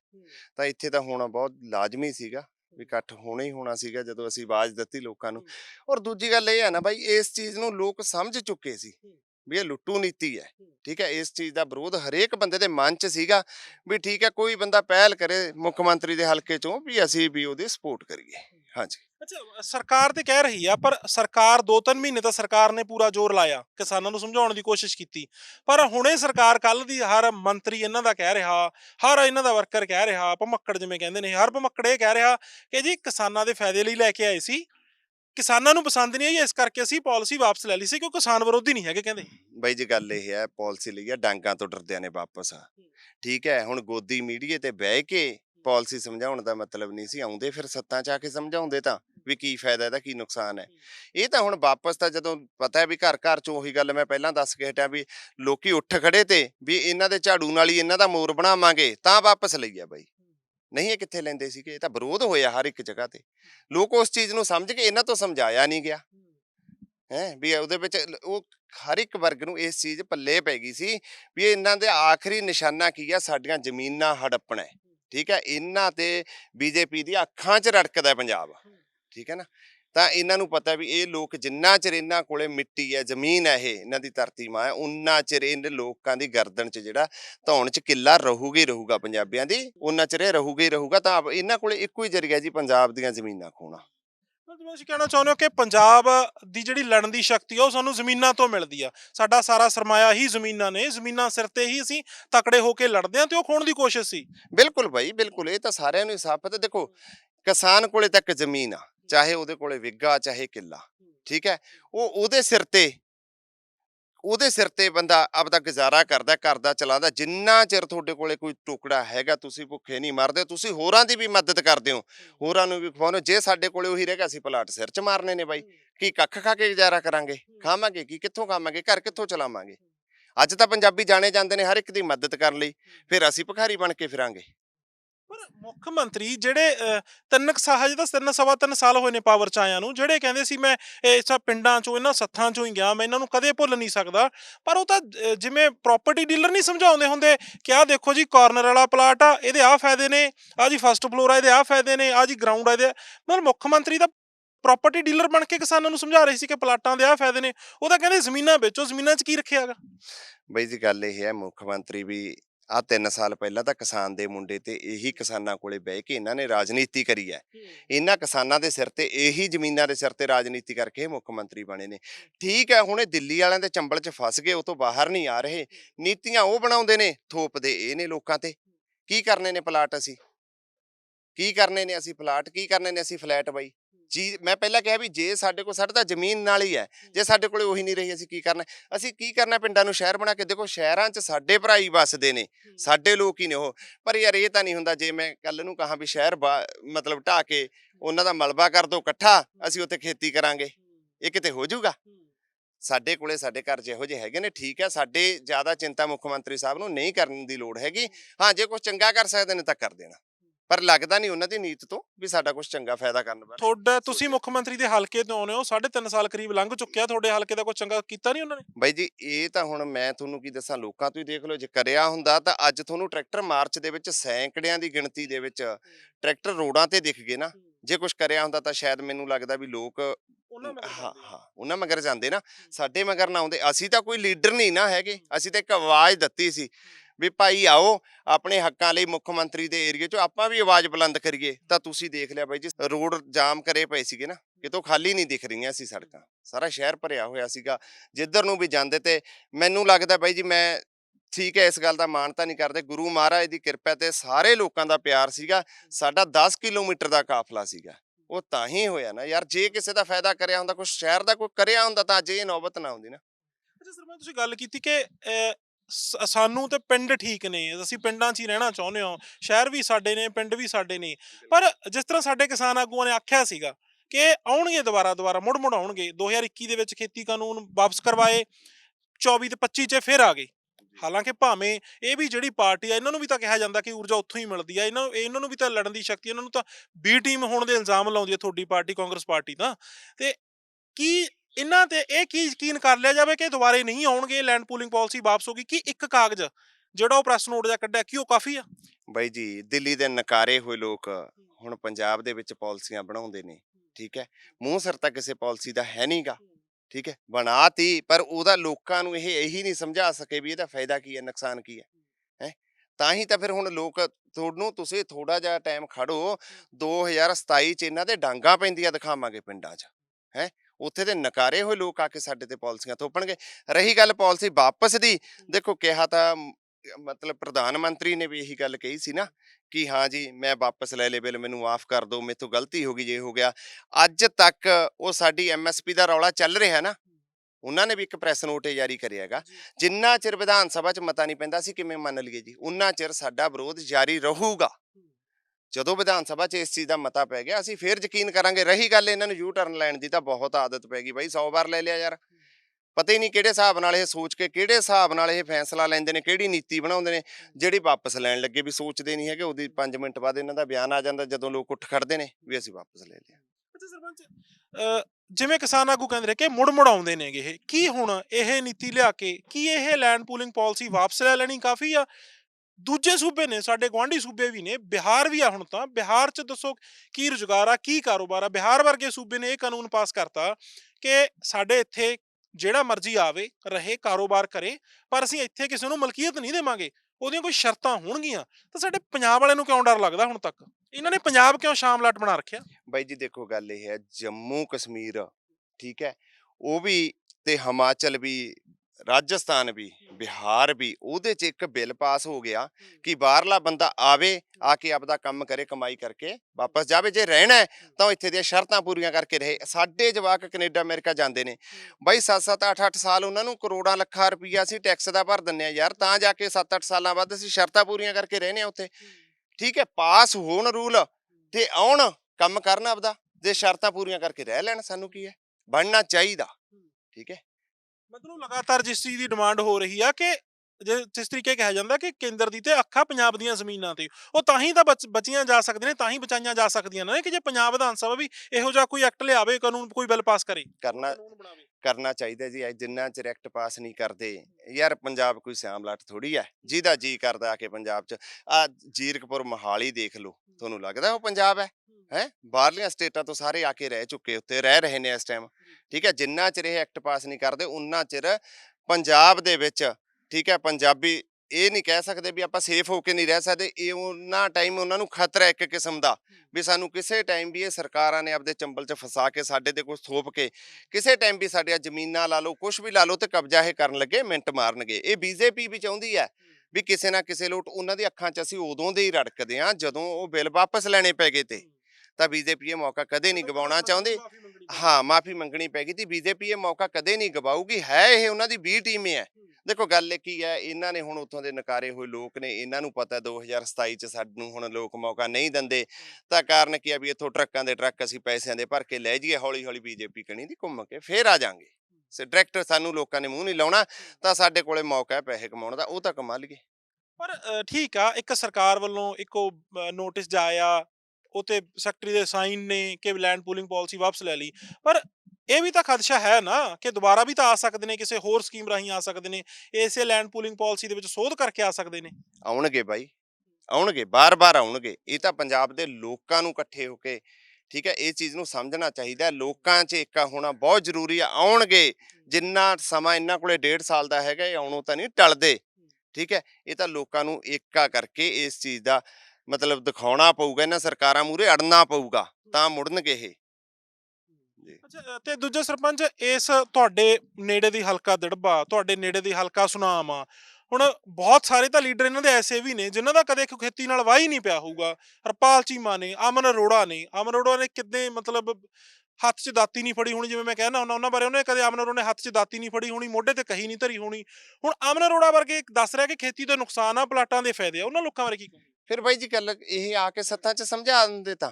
ਤਾਂ ਇੱਥੇ ਤਾਂ ਹੋਣਾ ਬਹੁਤ ਲਾਜ਼ਮੀ ਸੀਗਾ ਵੀ ਇਕੱਠ ਹੋਣਾ ਹੀ ਹੋਣਾ ਸੀਗਾ ਜਦੋਂ ਅਸੀਂ ਆਵਾਜ਼ ਦਿੱਤੀ ਲੋਕਾਂ ਨੂੰ। ਔਰ ਦੂਜੀ ਗੱਲ ਇਹ ਹੈ ਨਾ ਬਾਈ ਇਸ ਚੀਜ਼ ਨੂੰ ਲੋਕ ਸਮਝ ਚੁੱਕੇ ਸੀ। ਵੀ ਇਹ ਲੁੱਟੂ ਨੀਤੀ ਹੈ। ਠੀਕ ਹੈ ਇਸ ਚੀਜ਼ ਦਾ ਵਿਰੋਧ ਹਰੇਕ ਬੰਦੇ ਦੇ ਮਨ 'ਚ ਸੀਗਾ ਵੀ ਠੀਕ ਹੈ ਕੋਈ ਬੰਦਾ ਪਹਿਲ ਕਰੇ ਮੁੱਖ ਮੰਤਰੀ ਦੇ ਹਲਕੇ 'ਚੋਂ ਵੀ ਅਸੀਂ ਵੀ ਉਹਦੀ ਸਪੋਰਟ ਕਰੀਏ। ਹਾਂਜੀ। ਅੱਛਾ ਸਰਕਾਰ ਤੇ ਕਹਿ ਰਹੀ ਆ ਪਰ ਸਰਕਾਰ 2-3 ਮਹੀਨੇ ਤਾਂ ਸਰਕਾਰ ਨੇ ਪੂਰਾ ਜ਼ੋਰ ਲਾਇਆ ਕਿਸਾਨਾਂ ਨੂੰ ਸਮਝਾਉਣ ਦੀ ਕੋਸ਼ਿਸ਼ ਕੀਤੀ। ਪਰ ਹੁਣੇ ਸਰਕਾਰ ਕੱਲ ਦੀ ਹਰ ਮੰਤਰੀ ਇਹਨਾਂ ਦਾ ਕਹਿ ਰਿਹਾ ਹਰ ਇਹਨਾਂ ਦਾ ਵਰਕਰ ਕਹਿ ਰਿਹਾ ਭਮੱਕੜ ਜਿਵੇਂ ਕਹਿੰਦੇ ਨੇ ਹਰ ਭਮੱਕੜ ਕਹਿ ਰਿਹਾ ਕਿ ਜੀ ਕਿਸਾਨਾਂ ਦੇ ਫਾਇਦੇ ਲਈ ਲੈ ਕੇ ਆਏ ਸੀ ਕਿਸਾਨਾਂ ਨੂੰ ਪਸੰਦ ਨਹੀਂ ਆਈ, ਇਸ ਕਰਕੇ ਅਸੀਂ ਪਾਲਿਸੀ ਵਾਪਸ ਲੈ ਲਈ ਸੀ ਕਿਉਂ ਕਿਸਾਨ ਵਿਰੋਧੀ ਨਹੀਂ ਹੈਗੇ ਕਹਿੰਦੇ। ਬਾਈ ਜੀ ਗੱਲ ਇਹ ਹੈ, ਪਾਲਿਸੀ ਲਈ ਆ, ਡਾਂਗਾਂ ਤੋਂ ਡਰਦਿਆਂ ਨੇ ਵਾਪਸ। ਆ ਠੀਕ ਹੈ, ਹੁਣ ਗੋਦੀ ਮੀਡੀਏ ਤੇ ਬਹਿ ਕੇ ਪਾਲਿਸੀ ਸਮਝਾਉਣ ਦਾ ਮਤਲਬ ਨਹੀਂ ਸੀ, ਆਉਂਦੇ ਫਿਰ ਸੱਤਾਂ ਚ ਆ ਕੇ ਸਮਝਾਉਂਦੇ ਤਾਂ ਵੀ ਕੀ ਫਾਇਦਾ ਇਹਦਾ, ਕੀ ਨੁਕਸਾਨ ਹੈ। ਇਹ ਤਾਂ ਹੁਣ ਵਾਪਸ ਤਾਂ ਜਦੋਂ ਪਤਾ ਹੈ ਵੀ ਘਰ ਘਰ ਚੋਂ ਉਹੀ ਗੱਲ ਮੈਂ ਪਹਿਲਾਂ ਦੱਸ ਕੇ ਹਟਿਆ ਵੀ ਲੋਕੀ ਉੱਠ ਖੜੇ ਤੇ ਵੀ ਇਹਨਾਂ ਦੇ ਝਾੜੂ ਨਾਲ ਹੀ ਇਹਨਾਂ ਦਾ ਮੋਰ ਬਣਾਵਾਂਗੇ, ਤਾਂ ਵਾਪਸ ਲਈ ਆ ਬਾਈ। ਨਹੀਂ ਇਹ ਕਿੱਥੇ ਲੈਂਦੇ ਸੀਗੇ, ਇਹ ਤਾਂ ਵਿਰੋਧ ਹੋਇਆ ਹਰ ਇੱਕ ਜਗ੍ਹਾ ਤੇ। ਲੋਕ ਉਸ ਚੀਜ਼ ਨੂੰ ਸਮਝ ਕੇ ਇਹਨਾਂ ਤੋਂ ਸਮਝਾਇਆ ਨਹੀਂ ਗਿਆ। ਹੈ, ਵੀ ਉਹਦੇ ਵਿੱਚ ਉਹ ਹਰ ਇੱਕ ਵਰਗ ਨੂੰ ਇਸ ਚੀਜ਼ ਪੱਲੇ ਪੈ ਗਈ ਸੀ ਵੀ ਇਹਨਾਂ ਦੇ ਆਖਰੀ ਨਿਸ਼ਾਨਾ ਕੀ ਆ? ਸਾਡੀਆਂ ਜ਼ਮੀਨਾਂ ਹੜੱਪਣਾ ਠੀਕ ਹੈ? ਇਹਨਾਂ ਤੇ ਬੀਜੇਪੀ ਦੀ ਅੱਖਾਂ 'ਚ ਰੜਕਦਾ ਪੰਜਾਬ। ਠੀਕ ਹੈ ਨਾ? ਤਾਂ ਇਹਨਾਂ ਨੂੰ ਪਤਾ ਵੀ ਇਹ ਲੋਕ ਜਿੰਨਾ ਚਿਰ ਇਹਨਾਂ ਕੋਲੇ ਮਿੱਟੀ ਹੈ ਜ਼ਮੀਨ ਹੈ ਇਹ ਇਹਨਾਂ ਦੀ ਧਰਤੀ ਮਾਂ ਹੈ ਉਨਾ ਚਿਰ ਇਹਨਾਂ ਲੋਕਾਂ ਦੀ ਗਰਦਨ 'ਚ ਜਿਹੜਾ ਧੌਣ 'ਚ ਕਿੱਲਾ ਰਹੂਗਾ ਹੀ ਰਹੂਗਾ ਪੰਜਾਬੀਆਂ ਦੀ ਉਨਾ ਚਿਰ ਇਹ ਰਹੂਗਾ ਹੀ ਰਹੂਗਾ ਤਾਂ ਇਹਨਾਂ ਕੋਲੇ ਇੱਕੋ ਹੀ ਜਰੀਆ ਜੀ ਪੰਜਾਬ ਦੀਆਂ ਜ਼ਮੀਨਾਂ ਖੋਣਾ। ਜਿਵੇਂ ਤੁਸੀਂ ਕਹਿਣਾ ਚਾਹੁੰਦੇ ਹੋ ਕਿ ਪੰਜਾਬ ਦੀ ਜਿਹੜੀ ਲੜਨ ਦੀ ਸ਼ਕਤੀ ਆ ਉਹ ਸਾਨੂੰ ਜ਼ਮੀਨਾਂ ਤੋਂ ਮਿਲਦੀ ਆ। ਸਾਡਾ ਸਾਰਾ ਸਰਮਾਇਆ ਹੀ ਜ਼ਮੀਨਾਂ ਨੇ ਜ਼ਮੀਨਾਂ ਸਿਰ ਤੇ ਹੀ ਅਸੀਂ ਤਕੜੇ ਹੋ ਕੇ ਲੜਦੇ ਆ ਤੇ ਉਹ ਖੋਣ ਦੀ ਕੋਸ਼ਿਸ਼ ਸੀ। ਬਿਲਕੁਲ ਭਾਈ ਬਿਲਕੁਲ ਇਹ ਤਾਂ ਸਾਰਿਆਂ ਨੂੰ ਹੀ ਸਾਫ਼ ਪਤਾ ਦੇਖੋ ਕਿਸਾਨ ਕੋਲੇ ਤੱਕ ਜ਼ਮੀਨ ਆ ਚਾਹੇ ਉਹਦੇ ਕੋਲੇ ਵਿੱਗਾ ਚਾਹੇ ਕਿੱਲਾ ਠੀਕ ਹੈ? ਉਹ ਉਹਦੇ ਸਿਰ ਤੇ ਉਹਦੇ ਸਿਰ ਤੇ ਬੰਦਾ ਆਪਦਾ ਗੁਜ਼ਾਰਾ ਕਰਦਾ ਕਰਦਾ ਚਲਾਉਂਦਾ ਜਿੰਨਾ ਚਿਰ ਤੁਹਾਡੇ ਕੋਲੇ ਕੋਈ ਟੁਕੜਾ ਹੈਗਾ ਤੁਸੀਂ ਭੁੱਖੇ ਨਹੀਂ ਮਰਦੇ ਤੁਸੀਂ ਹੋਰਾਂ ਦੀ ਵੀ ਮਦਦ ਕਰਦੇ ਹੋ ਹੋਰਾਂ ਨੂੰ ਵੀ ਖਵਾਉਂਦੇ। ਜੇ ਸਾਡੇ ਕੋਲੇ ਉਹੀ ਰਹਿ ਗਿਆ ਅਸੀਂ ਪਲਾਟ ਸਿਰ 'ਚ ਮਾਰਨੇ ਨੇ ਬਾਈ ਕੀ ਕੱਖ ਖਾ ਕੇ ਗੁਜ਼ਾਰਾ ਕਰਾਂਗੇ? ਖਾਵਾਂਗੇ ਕੀ ਕਿੱਥੋਂ ਖਾਵਾਂਗੇ ਘਰ ਕਿੱਥੋਂ ਚਲਾਵਾਂਗੇ? ਅੱਜ ਤਾਂ ਪੰਜਾਬੀ ਜਾਣੇ ਜਾਂਦੇ ਨੇ ਹਰ ਇੱਕ ਦੀ ਮਦਦ ਕਰਨ ਲਈ ਫਿਰ ਅਸੀਂ ਭਿਖਾਰੀ ਬਣ ਕੇ ਫਿਰਾਂਗੇ। ਮੁੱਖ ਮੰਤਰੀ ਜਿਹੜੇ ਤਿੰਨ ਕੁ ਸਾਲ, ਹਜੇ ਤਾਂ ਤਿੰਨ, ਸਵਾ ਤਿੰਨ ਸਾਲ ਹੋਏ ਨੇ ਪਾਵਰ ਚ ਆਇਆਂ ਨੂੰ, ਜਿਹੜੇ ਕਹਿੰਦੇ ਸੀ ਮੈਂ ਇਸ ਪਿੰਡਾਂ ਚੋਂ, ਇਹਨਾਂ ਸੱਥਾਂ ਚੋਂ ਹੀ ਗਿਆ, ਮੈਂ ਇਹਨਾਂ ਨੂੰ ਕਦੇ ਭੁੱਲ ਨਹੀਂ ਸਕਦਾ। ਪਰ ਉਹ ਤਾਂ ਜਿਵੇਂ ਪ੍ਰਾਪਰਟੀ ਡੀਲਰ ਨਹੀਂ ਸਮਝਾਉਂਦੇ ਹੁੰਦੇ, ਕਿ ਆਹ ਦੇਖੋ ਜੀ ਕਾਰਨਰ ਵਾਲਾ ਪਲਾਟ ਆ, ਇਹਦੇ ਆਹ ਫਾਇਦੇ ਨੇ, ਆਹ ਜੀ ਫਸਟ ਫਲੋਰ ਆ, ਇਹਦੇ ਆਹ ਫਾਇਦੇ ਨੇ, ਆਹ ਜੀ ਗਰਾਊਂਡ ਆ ਇਹਦੇ। ਮਤਲਬ ਮੁੱਖ ਮੰਤਰੀ ਤਾਂ ਪ੍ਰਾਪਰਟੀ ਡੀਲਰ ਬਣ ਕੇ ਕਿਸਾਨਾਂ ਨੂੰ ਸਮਝਾ ਰਹੇ ਸੀ ਕਿ ਪਲਾਟਾਂ ਦੇ ਆਹ ਫਾਇਦੇ ਨੇ, ਉਹ ਤਾਂ ਕਹਿੰਦੇ ਜ਼ਮੀਨਾਂ ਵੇਚੋ ਜ਼ਮੀਨਾਂ 'ਚ ਕੀ ਰੱਖਿਆ ਹੈਗਾ? ਬਈ ਜੀ ਗੱਲ ਇਹ ਹੈ, ਮੁੱਖ ਮੰਤਰੀ ਵੀ ਆ 3 ਸਾਲ ਪਹਿਲਾਂ ਤਾਂ ਕਿਸਾਨ ਦੇ ਮੁੰਡੇ ਤੇ ਇਹੀ ਕਿਸਾਨਾਂ ਕੋਲੇ ਬਹਿ ਕੇ ਇਹਨਾਂ ਨੇ ਰਾਜਨੀਤੀ ਕਰੀ ਹੈ। ਇਹਨਾਂ ਕਿਸਾਨਾਂ ਦੇ ਸਿਰ ਤੇ ਇਹੀ ਜ਼ਮੀਨਾਂ ਦੇ ਸਿਰ ਤੇ ਰਾਜਨੀਤੀ ਕਰਕੇ ਮੁੱਖ ਮੰਤਰੀ ਬਣੇ ਨੇ। ਠੀਕ ਹੈ ਹੁਣ ਇਹ ਦਿੱਲੀ ਵਾਲਿਆਂ ਦੇ ਚੰਬਲ 'ਚ ਫਸ ਗਏ ਉਹ ਤੋਂ ਬਾਹਰ ਨਹੀਂ ਆ ਰਹੇ। ਨੀਤੀਆਂ ਉਹ ਬਣਾਉਂਦੇ ਨੇ ਥੋਪਦੇ ਇਹ ਨੇ ਲੋਕਾਂ ਤੇ। ਕੀ ਕਰਨੇ ਨੇ ਪਲਾਟ ਅਸੀਂ? ਕੀ ਕਰਨੇ ਨੇ ਅਸੀਂ ਪਲਾਟ? ਕੀ ਕਰਨੇ ਨੇ ਅਸੀਂ ਫਲੈਟ ਬਾਈ? ਚੀਜ਼ ਮੈਂ ਪਹਿਲਾਂ ਕਿਹਾ ਵੀ ਜੇ ਸਾਡੇ ਕੋਲ ਸਾਡਾ ਤਾਂ ਜ਼ਮੀਨ ਨਾਲ ਹੀ ਹੈ ਜੇ ਸਾਡੇ ਕੋਲੇ ਉਹੀ ਨਹੀਂ ਰਹੀ ਅਸੀਂ ਕੀ ਕਰਨਾ? ਅਸੀਂ ਕੀ ਕਰਨਾ ਪਿੰਡਾਂ ਨੂੰ? ਸ਼ਹਿਰ ਬਣਾ ਕੇ ਦੇਖੋ ਸ਼ਹਿਰਾਂ 'ਚ ਸਾਡੇ ਭਰਾ ਹੀ ਵੱਸਦੇ ਨੇ ਸਾਡੇ ਲੋਕ ਹੀ ਨੇ ਉਹ। ਪਰ ਯਾਰ ਇਹ ਤਾਂ ਨਹੀਂ ਹੁੰਦਾ ਜੇ ਮੈਂ ਕੱਲ ਨੂੰ ਕਹਾਂ ਵੀ ਸ਼ਹਿਰ ਮਤਲਬ ਢਾ ਕੇ ਉਹਨਾਂ ਦਾ ਮਲਬਾ ਕਰ ਦੋ ਇਕੱਠਾ ਅਸੀਂ ਉੱਥੇ ਖੇਤੀ ਕਰਾਂਗੇ। ਇਹ ਕਿਤੇ ਹੋ ਜਾਊਗਾ? ਸਾਡੇ ਕੋਲੇ ਸਾਡੇ ਘਰ ਜਿਹੋ ਜਿਹੇ ਹੈਗੇ ਨੇ ਠੀਕ ਹੈ ਸਾਡੇ ਜ਼ਿਆਦਾ ਚਿੰਤਾ ਮੁੱਖ ਮੰਤਰੀ ਸਾਹਿਬ ਨੂੰ ਨਹੀਂ ਕਰਨ ਦੀ ਲੋੜ ਹੈਗੀ। ਹਾਂ। ਜੇ ਕੁਝ ਚੰਗਾ ਕਰ ਸਕਦੇ ਨੇ ਤਾਂ ਕਰ ਦੇਣਾ। ਪਰ ਲੱਗਦਾ ਨਹੀਂ ਉਹਨਾਂ ਦੀ ਨੀਤ ਤੋਂ ਵੀ ਸਾਡਾ ਕੁਝ ਚੰਗਾ ਫਾਇਦਾ ਕਰਨ ਬਾਰੇ। ਤੁਹਾਡਾ ਤੁਸੀਂ ਮੁੱਖ ਮੰਤਰੀ ਦੇ ਹਲਕੇ ਤੋਂ ਆਉਨੇ ਹੋ 3.5 ਸਾਲ ਕਰੀਬ ਲੰਘ ਚੁੱਕਿਆ ਤੁਹਾਡੇ ਹਲਕੇ ਦਾ ਕੋਈ ਚੰਗਾ ਕੀਤਾ ਨਹੀਂ ਉਹਨਾਂ ਨੇ? ਬਾਈ ਜੀ ਇਹ ਤਾਂ ਹੁਣ ਮੈਂ ਤੁਹਾਨੂੰ ਕੀ ਦੱਸਾਂ ਲੋਕਾਂ ਤੋਂ ਹੀ ਦੇਖ ਲਓ ਜੇ ਕਰਿਆ ਹੁੰਦਾ ਤਾਂ ਅੱਜ ਤੁਹਾਨੂੰ ਟਰੈਕਟਰ ਮਾਰਚ ਦੇ ਵਿੱਚ ਸੈਂਕੜਿਆਂ ਦੀ ਗਿਣਤੀ ਦੇ ਵਿੱਚ ਟਰੈਕਟਰ ਰੋਡਾਂ ਤੇ ਦਿਖ ਗਏ ਨਾ। ਜੇ ਕੁਝ ਕਰਿਆ ਹੁੰਦਾ ਤਾਂ ਸ਼ਾਇਦ ਮੈਨੂੰ ਲੱਗਦਾ ਵੀ ਲੋਕ ਹਾਂ। ਹਾਂ ਉਹਨਾਂ ਮਗਰ ਜਾਂਦੇ ਨਾ। ਸਾਡੇ ਮਗਰ ਨਾ ਆਉਂਦੇ। ਅਸੀਂ ਤਾਂ ਕੋਈ ਲੀਡਰ ਨਹੀਂ ਨਾ ਹੈਗੇ। ਅਸੀਂ ਤਾਂ ਇੱਕ ਆਵਾਜ਼ ਦਿੱਤੀ ਸੀ। ਵੀ ਭਾਈ ਆਓ, ਆਪਣੇ ਹੱਕਾਂ ਲਈ ਮੁੱਖ ਮੰਤਰੀ ਦੇ ਏਰੀਏ 'ਚ ਆਪਾਂ ਵੀ ਆਵਾਜ਼ ਬੁਲੰਦ ਕਰੀਏ। ਤਾਂ ਤੁਸੀਂ ਦੇਖ ਲਿਆ ਬਾਈ ਜੀ, ਰੋਡ ਜਾਮ ਕਰੇ ਪਏ ਸੀਗੇ ਨਾ, ਕਿਤੋਂ ਖਾਲੀ ਨਹੀਂ ਦਿਖ ਰਹੀਆਂ ਸੀ ਸੜਕਾਂ। ਸਾਰਾ ਸ਼ਹਿਰ ਭਰਿਆ ਹੋਇਆ ਸੀਗਾ, ਜਿੱਧਰ ਨੂੰ ਵੀ ਜਾਂਦੇ ਤੇ ਮੈਨੂੰ ਲੱਗਦਾ ਬਾਈ ਜੀ, ਮੈਂ ਠੀਕ ਹੈ ਇਸ ਗੱਲ ਦਾ ਮਾਣ ਤਾਂ ਨਹੀਂ ਕਰਦੇ। ਗੁਰੂ ਮਹਾਰਾਜ ਦੀ ਕਿਰਪਾ ਤੇ ਸਾਰੇ ਲੋਕਾਂ ਦਾ ਪਿਆਰ ਸੀਗਾ, ਸਾਡਾ 10 ਕਿਲੋਮੀਟਰ ਦਾ ਕਾਫਲਾ ਸੀਗਾ। ਉਹ ਤਾਂ ਹੀ ਹੋਇਆ ਨਾ ਯਾਰ, ਜੇ ਕਿਸੇ ਦਾ ਫਾਇਦਾ ਕਰਿਆ ਹੁੰਦਾ ਕੁਝ ਸ਼ਹਿਰ ਦਾ ਕੋਈ ਕਰਿਆ ਹੁੰਦਾ ਤਾਂ ਅਜੇ ਇਹ ਨੌਬਤ ਨਾ ਆਉਂਦੀ ਨਾ। ਅੱਛਾ, ਸਰਪੰਚ, ਤੁਸੀਂ ਗੱਲ ਕੀਤੀ ਕਿ ਸ- ਸਾਨੂੰ ਤੇ ਪਿੰਡ ਠੀਕ ਨੇ ਅਸੀਂ ਪਿੰਡਾਂ 'ਚ ਹੀ ਰਹਿਣਾ ਚਾਹੁੰਦੇ ਹਾਂ ਸ਼ਹਿਰ ਵੀ ਸਾਡੇ ਨੇ ਪਿੰਡ ਵੀ ਸਾਡੇ ਨੇ। ਪਰ ਜਿਸ ਤਰ੍ਹਾਂ ਸਾਡੇ ਕਿਸਾਨ ਆਗੂਆਂ ਨੇ ਆਖਿਆ ਸੀਗਾ ਕਿ ਆਉਣਗੇ ਦੁਬਾਰਾ ਦੁਬਾਰਾ ਮੁੜ ਮੁੜ ਆਉਣਗੇ 2021 ਦੇ ਵਿੱਚ ਖੇਤੀ ਕਾਨੂੰਨ ਵਾਪਸ ਕਰਵਾਏ 24 ਤੇ 25 'ਚ ਫਿਰ ਆ ਗਏ। ਹਾਲਾਂਕਿ ਭਾਵੇਂ ਇਹ ਵੀ ਜਿਹੜੀ ਪਾਰਟੀ ਆ ਇਹਨਾਂ ਨੂੰ ਵੀ ਤਾਂ ਕਿਹਾ ਜਾਂਦਾ ਕਿ ਊਰਜਾ ਉੱਥੋਂ ਹੀ ਮਿਲਦੀ ਆ ਇਹਨਾਂ ਨੂੰ ਇਹਨਾਂ ਨੂੰ ਵੀ ਤਾਂ ਲੜਨ ਦੀ ਸ਼ਕਤੀ ਇਹਨਾਂ ਨੂੰ ਤਾਂ ਬੀ ਟੀਮ ਹੋਣ ਦੇ ਇਲਜ਼ਾਮ ਲਾਉਂਦੀ ਹੈ ਤੁਹਾਡੀ ਪਾਰਟੀ ਕਾਂਗਰਸ ਪਾਰਟੀ ਤਾਂ। ਤੇ ਕੀ ਇਹਨਾਂ ਤੇ ਇਹ ਕੀ ਯਕੀਨ ਕਰ ਲਿਆ ਜਾਵੇ ਕਿ ਦੁਬਾਰੇ ਨਹੀਂ ਆਉਣਗੇ ਲੈਂਡ ਪੂਲਿੰਗ ਪਾਲਿਸੀ ਵਾਪਸ ਹੋਗੀ ਕਿ ਇੱਕ ਕਾਗਜ਼ ਜਿਹੜਾ ਉਹ ਪ੍ਰੈਸ ਨੋਟ ਜਾਂ ਕੱਢਿਆ, ਕੀ ਉਹ ਕਾਫੀ ਆ? ਬਾਈ ਜੀ, ਦਿੱਲੀ ਦੇ ਨਕਾਰੇ ਹੋਏ ਲੋਕ ਹੁਣ ਪੰਜਾਬ ਦੇ ਵਿੱਚ ਪਾਲਿਸੀਆਂ ਬਣਾਉਂਦੇ ਨੇ, ਠੀਕ ਹੈ? ਮੂੰਹ ਸਿਰ ਤਾਂ ਕਿਸੇ ਪਾਲਿਸੀ ਦਾ ਹੈ ਨਹੀਂਗਾ, ਠੀਕ ਹੈ? ਬਣਾਤੀ, ਪਰ ਉਹਦਾ ਲੋਕਾਂ ਨੂੰ ਇਹ ਇਹੀ ਨਹੀਂ ਸਮਝਾ ਸਕੇ ਵੀ ਇਹਦਾ ਫਾਇਦਾ ਕੀ ਹੈ, ਨੁਕਸਾਨ ਕੀ ਹੈ ਹੈ? ਤਾਂ ਹੀ ਤਾਂ ਫਿਰ ਹੁਣ ਲੋਕ ਤੁਹਾਨੂੰ ਤੁਸੀਂ ਥੋੜਾ ਜਿਹਾ ਟਾਈਮ ਖੜੋ 2027 ਚ ਇਹਨਾਂ ਦੇ ਡਾਂਗਾ ਪੈਂਦੀਆਂ ਦਿਖਾਵਾਂਗੇ ਪਿੰਡਾਂ 'ਚ, ਹੈ? ਉੱਥੇ ਦੇ ਨਕਾਰੇ ਹੋਏ ਲੋਕ ਆ ਕੇ ਸਾਡੇ ਤੇ ਪਾਲਿਸੀਆਂ ਥੋਪਣਗੇ। ਰਹੀ ਗੱਲ ਪਾਲਿਸੀ ਵਾਪਸ ਦੀ ਦੇਖੋ ਕਿਹਾ ਤਾਂ ਮਤਲਬ ਪ੍ਰਧਾਨ ਮੰਤਰੀ ਨੇ ਵੀ ਇਹੀ ਗੱਲ ਕਹੀ ਸੀ ਨਾ ਕਿ ਹਾਂ ਜੀ ਮੈਂ ਵਾਪਸ ਲੈ ਲੇ ਬਿੱਲ ਮੈਨੂੰ ਮਾਫ ਕਰ ਦਿਓ ਮੇਥੋਂ ਗਲਤੀ ਹੋ ਗਈ ਜੇ ਹੋ ਗਿਆ। ਅੱਜ ਤੱਕ ਉਹ ਸਾਡੀ ਐਮਐਸਪੀ ਦਾ ਰੌਲਾ ਚੱਲ ਰਿਹਾ ਨਾ ਉਹਨਾਂ ਨੇ ਵੀ ਇੱਕ ਪ੍ਰੈਸ ਨੋਟ ਜਾਰੀ ਕਰਿਆ ਹੈਗਾ। ਜਿੰਨਾ ਚਿਰ ਵਿਧਾਨ ਸਭਾ 'ਚ ਮਤਾ ਨਹੀਂ ਪੈਂਦਾ ਸੀ ਕਿਵੇਂ ਮੰਨ ਲਈਏ ਜੀ? ਉਹਨਾਂ ਚਿਰ ਸਾਡਾ ਵਿਰੋਧ ਜਾਰੀ ਰਹੂਗਾ। ਜਦੋਂ ਵਿਧਾਨ ਸਭਾ 'ਚ ਇਸ ਚੀਜ਼ ਦਾ ਮਤਾ ਪੈ ਗਿਆ ਅਸੀਂ ਫੇਰ ਯਕੀਨ ਕਰਾਂਗੇ ਰਹੀ ਗੱਲ ਇਹਨਾਂ ਨੂੰ ਯੂ ਟਰਨ ਲੈਣ ਦੀ ਤਾਂ ਬਹੁਤ ਆਦਤ ਪੈ ਗਈ ਬਾਈ 100 ਵਾਰ ਲੈ ਲਿਆ ਯਾਰ। ਪਤਾ ਹੀ ਨਹੀਂ ਕਿਹੜੇ ਹਿਸਾਬ ਨਾਲ ਇਹ ਸੋਚ ਕੇ ਕਿਹੜੇ ਹਿਸਾਬ ਨਾਲ ਇਹ ਫੈਸਲਾ ਲੈਂਦੇ ਨੇ ਕਿਹੜੀ ਨੀਤੀ ਬਣਾਉਂਦੇ ਨੇ ਜਿਹੜੀ ਵਾਪਸ ਲੈਣ ਲੱਗੇ ਵੀ ਸੋਚਦੇ ਨਹੀਂ ਹੈਗੇ ਉਹਦੀ 5 ਮਿੰਟ ਬਾਅਦ ਇਹਨਾਂ ਦਾ ਬਿਆਨ ਆ ਜਾਂਦਾ ਜਦੋਂ ਲੋਕ ਉੱਠ ਖੜਦੇ ਨੇ ਵੀ ਅਸੀਂ ਵਾਪਸ ਲੈ ਲਿਆ। ਅੱਛਾ ਸਰਪੰਚ ਅਹ, ਜਿਵੇਂ ਕਿਸਾਨ ਆਗੂ ਕਹਿੰਦੇ ਕਿ ਮੁੜ ਮੁੜ ਆਉਂਦੇ ਨੇਗੇ ਇਹ ਕੀ ਹੁਣ ਇਹ ਨੀਤੀ ਲਿਆ ਕੇ ਕੀ ਇਹ ਲੈਂਡ ਪੂਲਿੰਗ ਪਾਲਿਸੀ ਵਾਪਸ ਲੈ ਲੈਣੀ ਕਾਫੀ ਆ? ਦੂਜੇ ਸੂਬੇ ਨੇ, ਸਾਡੇ ਗਵਾਂਢੀ ਸੂਬੇ ਵੀ ਨੇ, ਬਿਹਾਰ ਵੀ ਆ ਹੁਣ ਤਾਂ, ਬਿਹਾਰ 'ਚ ਦੱਸੋ ਕੀ ਰੁਜ਼ਗਾਰ ਆ, ਕੀ ਕਾਰੋਬਾਰ ਆ, ਬਿਹਾਰ ਵਰਗੇ ਸੂਬੇ ਨੇ ਇਹ ਕਾਨੂੰਨ ਪਾਸ ਕਰਤਾ ਕਿ ਸਾਡੇ ਇੱਥੇ ਜਿਹੜਾ ਮਰਜ਼ੀ ਆਵੇ, ਰਹੇ, ਕਾਰੋਬਾਰ ਕਰੇ, ਪਰ ਅਸੀਂ ਇੱਥੇ ਕਿਸੇ ਨੂੰ ਮਲਕੀਅਤ ਨਹੀਂ ਦੇਵਾਂਗੇ, ਉਹਦੀਆਂ ਕੋਈ ਸ਼ਰਤਾਂ ਹੋਣਗੀਆਂ, ਤਾਂ ਸਾਡੇ ਪੰਜਾਬ ਵਾਲਿਆਂ ਨੂੰ ਕਿਉਂ ਡਰ ਲੱਗਦਾ ਹੁਣ ਤੱਕ? ਇਹਨਾਂ ਨੇ ਪੰਜਾਬ ਕਿਉਂ ਸ਼ਾਮਲਾਟ ਬਣਾ ਰੱਖਿਆ? ਬਾਈ ਜੀ, ਦੇਖੋ ਗੱਲ ਇਹ ਹੈ, ਜੰਮੂ ਕਸ਼ਮੀਰ, ਠੀਕ ਹੈ, ਉਹ ਵੀ ਤੇ ਹਿਮਾਚਲ ਵੀ, ਰਾਜਸਥਾਨ ਵੀ ਬਿਹਾਰ ਵੀ ਉਹਦੇ 'ਚ ਇੱਕ ਬਿੱਲ ਪਾਸ ਹੋ ਗਿਆ ਕਿ ਬਾਹਰਲਾ ਬੰਦਾ ਆਵੇ ਆ ਕੇ ਆਪਦਾ ਕੰਮ ਕਰੇ ਕਮਾਈ ਕਰਕੇ ਵਾਪਸ ਜਾਵੇ। ਜੇ ਰਹਿਣਾ ਤਾਂ ਇੱਥੇ ਦੀਆਂ ਸ਼ਰਤਾਂ ਪੂਰੀਆਂ ਕਰਕੇ ਰਹੇ। ਸਾਡੇ ਜਵਾਕ ਕੈਨੇਡਾ ਅਮਰੀਕਾ ਜਾਂਦੇ ਨੇ। ਬਾਈ 7-7 8-8 ਸਾਲ ਉਹਨਾਂ ਨੂੰ ਕਰੋੜਾਂ ਲੱਖਾਂ ਰੁਪਈਆ ਅਸੀਂ ਟੈਕਸ ਦਾ ਭਰ ਦਿੰਨੇ ਆ ਯਾਰ। ਤਾਂ ਜਾ ਕੇ 7-8 ਸਾਲਾਂ ਬਾਅਦ ਅਸੀਂ ਸ਼ਰਤਾਂ ਪੂਰੀਆਂ ਕਰਕੇ ਰਹਿੰਦੇ ਆ ਉੱਥੇ। ਠੀਕ ਹੈ ਪਾਸ ਹੋਣ ਰੂਲ ਤੇ ਆਉਣ ਕੰਮ ਕਰਨ ਆਪਦਾ। ਜੇ ਸ਼ਰਤਾਂ ਪੂਰੀਆਂ ਕਰਕੇ ਰਹਿ ਲੈਣ ਸਾਨੂੰ ਕੀ ਹੈ? ਬਣਨਾ ਚਾਹੀਦਾ। ਠੀਕ ਹੈ? ਮਤਲਬ ਲਗਾਤਾਰ ਜਿਸ ਚੀਜ਼ ਦੀ ਡਿਮਾਂਡ ਹੋ ਰਹੀ ਆ ਕਿ ਜੇ ਜਿਸ ਤਰੀਕੇ ਕਿਹਾ ਜਾਂਦਾ ਕਿ ਕੇਂਦਰ ਦੀ ਤੇ ਅੱਖਾਂ ਪੰਜਾਬ ਦੀਆਂ ਜ਼ਮੀਨਾਂ ਤੇ ਉਹ ਤਾਂ ਹੀ ਤਾਂ ਬਚ- ਬਚੀਆਂ ਜਾ ਸਕਦੀਆਂ ਨੇ ਤਾਂ ਹੀ ਬਚਾਈਆਂ ਜਾ ਸਕਦੀਆਂ ਨੇ ਕਿ ਜੇ ਪੰਜਾਬ ਵਿਧਾਨ ਸਭਾ ਵੀ ਇਹੋ ਜਿਹਾ ਕੋਈ ਐਕਟ ਲਿਆਵੇ ਕਾਨੂੰਨ ਕੋਈ ਬਿੱਲ ਪਾਸ ਕਰੇ। ਕਰਨਾ ਕਰਨਾ ਚਾਹੀਦਾ ਜੀ ਜਿੰਨਾ ਚਿਰ ਐਕਟ ਪਾਸ ਨਹੀਂ ਕਰਦੇ ਯਾਰ ਪੰਜਾਬ ਕੋਈ ਸਿਆਮਲਾਟ ਥੋੜੀ ਹੈ ਜਿਹਦਾ ਜੀ ਕਰਦਾ ਆ ਕੇ ਪੰਜਾਬ 'ਚ ਆ ਜੀਰਕਪੁਰ ਮਹਾਲੀ ਦੇਖ ਲਓ ਤੁਹਾਨੂੰ ਲੱਗਦਾ ਉਹ ਪੰਜਾਬ ਹੈ? ਹੈ। ਬਾਹਰਲੀਆਂ ਸਟੇਟਾਂ ਤੋਂ ਸਾਰੇ ਆ ਕੇ ਰਹਿ ਚੁੱਕੇ ਉੱਤੇ ਰਹਿ ਰਹੇ ਨੇ ਇਸ ਟਾਈਮ ਠੀਕ ਹੈ ਜਿੰਨਾ ਚਿਰ ਇਹ ਐਕਟ ਪਾਸ ਨਹੀਂ ਕਰਦੇ ਉਨਾ ਚਿਰ ਪੰਜਾਬ ਦੇ ਵਿੱਚ ਠੀਕ ਹੈ ਪੰਜਾਬੀ ਇਹ ਨਹੀਂ ਕਹਿ ਸਕਦੇ ਵੀ ਆਪਾਂ ਸੇਫ ਹੋ ਕੇ ਨਹੀਂ ਰਹਿ ਸਕਦੇ ਇਹ ਉਹਨਾਂ ਟਾਈਮ ਉਹਨਾਂ ਨੂੰ ਖਤਰਾ ਇੱਕ ਕਿਸਮ ਦਾ ਵੀ ਸਾਨੂੰ ਕਿਸੇ ਟਾਈਮ ਵੀ ਇਹ ਸਰਕਾਰਾਂ ਨੇ ਆਪਦੇ ਚੰਬਲ 'ਚ ਫਸਾ ਕੇ ਸਾਡੇ ਤੇ ਕੁਝ ਥੋਪ ਕੇ ਕਿਸੇ ਟਾਈਮ ਵੀ ਸਾਡੀਆਂ ਜ਼ਮੀਨਾਂ ਲਾ ਲਓ ਕੁਝ ਵੀ ਲਾ ਲਓ ਤੇ ਕਬਜ਼ਾ ਇਹ ਕਰਨ ਲੱਗੇ ਮਿੰਟ ਮਾਰਨਗੇ। ਇਹ ਬੀਜੇਪੀ ਵੀ ਚਾਹੁੰਦੀ ਹੈ ਵੀ ਕਿਸੇ ਨਾ ਕਿਸੇ ਲੋਟ ਉਹਨਾਂ ਦੀ ਅੱਖਾਂ 'ਚ ਅਸੀਂ ਉਦੋਂ ਦੇ ਹੀ ਰੜਕਦੇ ਆ ਜਦੋਂ ਉਹ ਬਿੱਲ ਵਾਪਸ ਲੈਣੇ ਪੈ ਗਏ ਤੇ। ਤਾਂ ਬੀਜੇਪੀ ਇਹ ਮੌਕਾ ਕਦੇ ਨਹੀਂ ਗਵਾਉਣਾ ਚਾਹੁੰਦੀ। ਹਾਂ ਮਾਫੀ ਮੰਗਣੀ ਪੈ ਗਈ। ਤੇ ਬੀਜੇਪੀ ਇਹ ਮੌਕਾ ਕਦੇ ਨਹੀਂ ਗਵਾਊਗੀ ਹੈ ਇਹ ਉਹਨਾਂ ਦੀ ਬੀ ਟੀਮ ਹੈ। ਦੇਖੋ ਗੱਲ ਇਹ ਕੀ ਹੈ ਇਹਨਾਂ ਨੇ ਹੁਣ ਉੱਥੋਂ ਦੇ ਨਕਾਰੇ ਹੋਏ ਲੋਕ ਨੇ ਇਹਨਾਂ ਨੂੰ ਪਤਾ 2027 ਚ ਸਾਨੂੰ ਹੁਣ ਲੋਕ ਮੌਕਾ ਨਹੀਂ ਦਿੰਦੇ। ਤਾਂ ਕਾਰਨ ਕੀ ਹੈ ਵੀ ਇੱਥੋਂ ਟਰੱਕਾਂ ਦੇ ਟਰੱਕ ਅਸੀਂ ਪੈਸਿਆਂ ਦੇ ਭਰ ਕੇ ਲੈ ਜਾਈਏ ਹੌਲੀ ਹੌਲੀ ਬੀਜੇਪੀ ਕਣੀ ਦੀ ਘੁੰਮ ਕੇ ਫੇਰ ਆ ਜਾਾਂਗੇ। ਸੇ ਡਾਇਰੈਕਟ ਸਾਨੂੰ ਲੋਕਾਂ ਨੇ ਮੂੰਹ ਨਹੀਂ ਲਾਉਣਾ ਤਾਂ ਸਾਡੇ ਕੋਲੇ ਮੌਕਾ ਹੈ ਪੈਸੇ ਕਮਾਉਣ ਦਾ ਉਹ ਤਾਂ ਕਮਾ ਲਈਏ। ਪਰ ਠੀਕ ਆ ਇੱਕ ਸਰਕਾਰ ਵੱਲੋਂ ਇੱਕੋ ਨੋਟਿਸ ਜਾਇਆ ਉਹ ਤੇ ਸੈਕਟਰੀ ਦੇ ਸਾਈਨ ਨੇ ਕਿ ਲੈਂਡ ਪੂਲਿੰਗ ਪਾਲਿਸੀ ਵਾਪਸ ਲੈ ਲਈ। ਪਰ ਇਹ ਵੀ ਤਾਂ ਖਦਸ਼ਾ ਹੈ ਨਾ ਕਿ ਦੁਬਾਰਾ ਵੀ ਤਾਂ ਆ ਸਕਦੇ ਨੇ, ਕਿਸੇ ਹੋਰ ਸਕੀਮ ਰਾਹੀਂ ਆ ਸਕਦੇ ਨੇ, ਇਸੇ ਲੈਂਡ ਪੂਲਿੰਗ ਪਾਲਿਸੀ ਦੇ ਵਿੱਚ ਸੋਧ ਕਰਕੇ ਆ ਸਕਦੇ ਨੇ। ਆਉਣਗੇ ਬਾਈ, ਆਉਣਗੇ, ਬਾਰ-ਬਾਰ ਆਉਣਗੇ। ਇਹ ਤਾਂ ਪੰਜਾਬ ਦੇ ਲੋਕਾਂ ਨੂੰ ਇਕੱਠੇ ਹੋ ਕੇ, ਠੀਕ ਹੈ, ਇਹ ਚੀਜ਼ ਨੂੰ ਸਮਝਣਾ ਚਾਹੀਦਾ ਲੋਕਾਂ 'ਚ ਏਕਾ ਹੋਣਾ ਬਹੁਤ ਜ਼ਰੂਰੀ ਆ। ਆਉਣਗੇ, ਜਿੰਨਾ ਸਮਾਂ ਇਹਨਾਂ ਕੋਲੇ ਡੇਢ ਸਾਲ ਦਾ ਹੈਗਾ, ਇਹ ਆਉਣੋਂ ਤਾਂ ਨਹੀਂ ਟਲਦੇ, ਠੀਕ ਹੈ। ਇਹ ਤਾਂ ਲੋਕਾਂ ਨੂੰ ਏਕਾ ਕਰਕੇ ਇਸ ਚੀਜ਼ ਦਾ ਮਤਲਬ ਦਿਖਾਉਣਾ ਪਊਗਾ, ਇਹਨਾਂ ਸਰਕਾਰਾਂ ਮੂਰੇ ਅੜਨਾ ਪਊਗਾ, ਤਾਂ ਮੁੜਨਗੇ ਇਹ। ਅੱਛਾ ਤੇ ਦੂਜਾ ਸਰਪੰਚ, ਇਸ ਤੁਹਾਡੇ ਨੇੜੇ ਦੀ ਹਲਕਾ ਦਿੜਬਾ, ਤੁਹਾਡੇ ਨੇੜੇ ਦੀ ਹਲਕਾ ਸੁਨਾਮ ਆ, ਹੁਣ ਬਹੁਤ ਸਾਰੇ ਤਾਂ ਲੀਡਰ ਇਹਨਾਂ ਦੇ ਐਸੇ ਵੀ ਨੇ, ਜਿਨ੍ਹਾਂ ਦਾ ਕਦੇ ਖੇਤੀ ਨਾਲ ਵਾਹ ਹੀ ਨਹੀਂ ਪਿਆ ਹੋਊਗਾ। ਹਰਪਾਲ ਚੀਮਾ ਨੇ, ਅਮਨ ਅਰੋੜਾ ਨੇ, ਅਮਨ ਅਰੋੜਾ ਨੇ ਕਿੰਨੇ ਮਤਲਬ ਹੱਥ 'ਚ ਦਾਤੀ ਨਹੀਂ ਫੜੀ ਹੋਣੀ, ਜਿਵੇਂ ਮੈਂ ਕਹਿਣਾ ਹੁੰਦਾ, ਉਹਨਾਂ ਬਾਰੇ ਉਹਨੇ ਕਦੇ ਅਮਨ ਅਰੋੜਾ ਨੇ ਹੱਥ 'ਚ ਦਾਤੀ ਨਹੀਂ ਫੜੀ ਹੋਣੀ, ਮੋਢੇ ਤੇ ਕਹੀ ਨਹੀਂ ਧਰੀ ਹੋਣੀ। ਹੁਣ ਅਮਨ ਅਰੋੜਾ ਵਰਗੇ ਦੱਸ ਰਿਹਾ ਕਿ ਖੇਤੀ ਦਾ ਨੁਕਸਾਨ ਆ, ਪਲਾਟਾਂ ਦੇ ਫਾਇਦੇ ਆ, ਉਹਨਾਂ ਲੋਕਾਂ ਬਾਰੇ ਕੀ ਕਹੋਗੇ? ਫਿਰ ਬਾਈ ਜੀ ਗੱਲ ਇਹ ਆ ਕੇ ਸੱਥਾਂ 'ਚ ਸਮਝਾ ਦਿੰਦੇ ਤਾਂ।